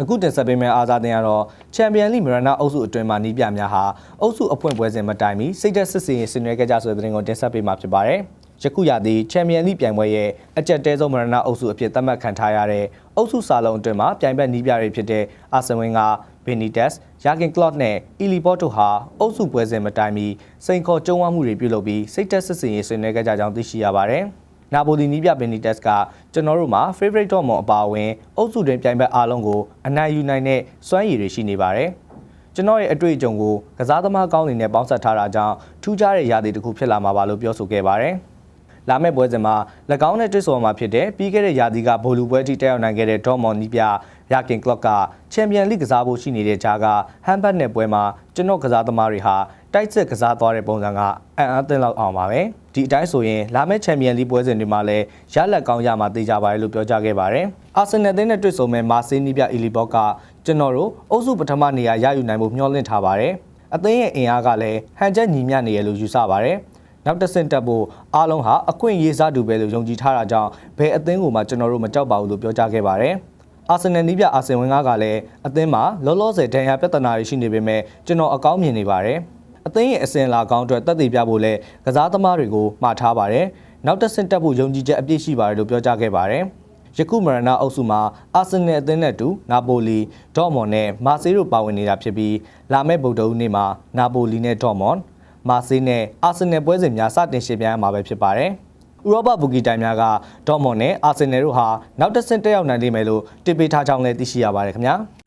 အခုတင်ဆက်ပေးမယ့်အားစားတင်ကတော့ချန်ပီယံလိမရနာအုပ်စုအတွင်းမှာနီးပြများဟာအုပ်စုအဖွင့်ပွဲစဉ်မတိုင်မီစိတ်သက်စစ်စင်ဆင်နွှဲခဲ့ကြဆိုတဲ့သတင်းကိုတင်ဆက်ပေးမှာဖြစ်ပါတယ်။ယခုရသည့်ချန်ပီယံလိပြိုင်ပွဲရဲ့အကြက်တဲဆုံးမရနာအုပ်စုအဖြစ်သတ်မှတ်ခံထားရတဲ့အုပ်စုစာလုံးအတွင်းမှာပြိုင်ဘက်နီးပြတွေဖြစ်တဲ့အာဆင်ဝင်းကဘီနီတက်စ်ယာကင်ကလော့နဲ့အီလီပေါ်တိုဟာအုပ်စုပွဲစဉ်မတိုင်မီစိန်ခေါ်ကြုံဝမှုတွေပြုလုပ်ပြီးစိတ်သက်စစ်စင်ဆင်နွှဲခဲ့ကြကြောင်းသိရှိရပါတယ်။ နာပိုလီနီးပြဘင်နီတက်ကကျွန်တော်တို့မှာ favorite တော့မွန်အပါအဝင်အုပ်စုတွင်ပြိုင်ဘက်အားလုံးကိုအနိုင်ယူနိုင်တဲ့စွမ်းရည်တွေရှိနေပါတယ်။ကျွန်တော်ရဲ့အတွေ့အကြုံကိုကစားသမားကောင်းတွေနဲ့ပေါင်းစပ်ထားတာကြောင့်ထူးခြားတဲ့ရာသီတစ်ခုဖြစ်လာမှာပါလို့ပြောဆိုခဲ့ပါတယ်။ လာမယ့်ပွဲစဉ်မှာ၎င်းနဲ့တွေ့ဆုံမှာဖြစ်တဲ့ပြီးခဲ့တဲ့ရာသီကဘိုလူပွဲထိတက်ရောက်နိုင်ခဲ့တဲ့ဒေါ်မွန်နီးပြယာကင်ကလော့ကချန်ပီယံလိကစားဖို့ရှိနေတဲ့ဂျာကဟမ်ဘတ်နယ်ပွဲမှာကျွန်တော်ကစားသမားတွေဟာတိုက်စစ်ကစားသွားတဲ့ပုံစံကအံ့အားသင့်လောက်အောင်ပါပဲဒီအတိုင်းဆိုရင်လာမယ့်ချန်ပီယံလိပွဲစဉ်တွေမှာလည်းရလက်ကောင်းရမှာသိကြပါတယ်လို့ပြောကြားခဲ့ပါတယ်အာဆင်နယ်အသင်းနဲ့တွေ့ဆုံမဲ့မာဆေးနီးပြအီလီဘော့ကကျွန်တော်တို့အုပ်စုပထမနေရာရယူနိုင်ဖို့မျှော်လင့်ထားပါတယ်အသင်းရဲ့အင်အားကလည်းဟန်ချက်ညီမျှနေရလို့ယူဆပါတယ် နောက်တစ်ဆင့်တက်ဖို့အားလုံးဟာအခွင့်အရေးစားတူပဲလို့ယုံကြည်ထားတာကြောင့်ဘယ်အသင်းကိုမှကျွန်တော်တို့မကြောက်ပါဘူးလို့ပြောကြားခဲ့ပါတယ်။အာဆင်နယ်နီးပြအာဆင်ဝင်းကားကလည်းအသင်းမှာလောလောဆယ်ဒဏ်ရာပြဿနာတွေရှိနေပေမဲ့ကျွန်တော်အကောင်းမြင်နေပါတယ်။အသင်းရဲ့အစင်လာကောင်းအတွက်တက်တည်ပြဖို့လဲကစားသမားတွေကိုမှာထားပါတယ်။နောက်တစ်ဆင့်တက်ဖို့ယုံကြည်ချက်အပြည့်ရှိပါတယ်လို့ပြောကြားခဲ့ပါတယ်။ယခုမရနာအုပ်စုမှာအာဆင်နယ်အသင်းနဲ့အတူနာပိုလီဒေါ့မွန်နဲ့မာဆေးတို့ပါဝင်နေတာဖြစ်ပြီးလာမယ့်ဗုဒ္ဓဟူးနေ့မှာနာပိုလီနဲ့ဒေါ့မွန် မာဆေးနဲ့အာဆင်နယ်ပွဲစဉ်များစတင်ရှင်ပြိုင်ရမှာပဲဖြစ်ပါတယ်။ဥရောပဘူဂီတိုင်များကဒေါ့မွန်နဲ့အာဆင်နယ်တို့ဟာနောက်တစ်ဆင့်တက်ရောက်နိုင်လိမ့်မယ်လို့တင်ပေးထားကြောင်းလည်းသိရှိရပါတယ်ခင်ဗျာ။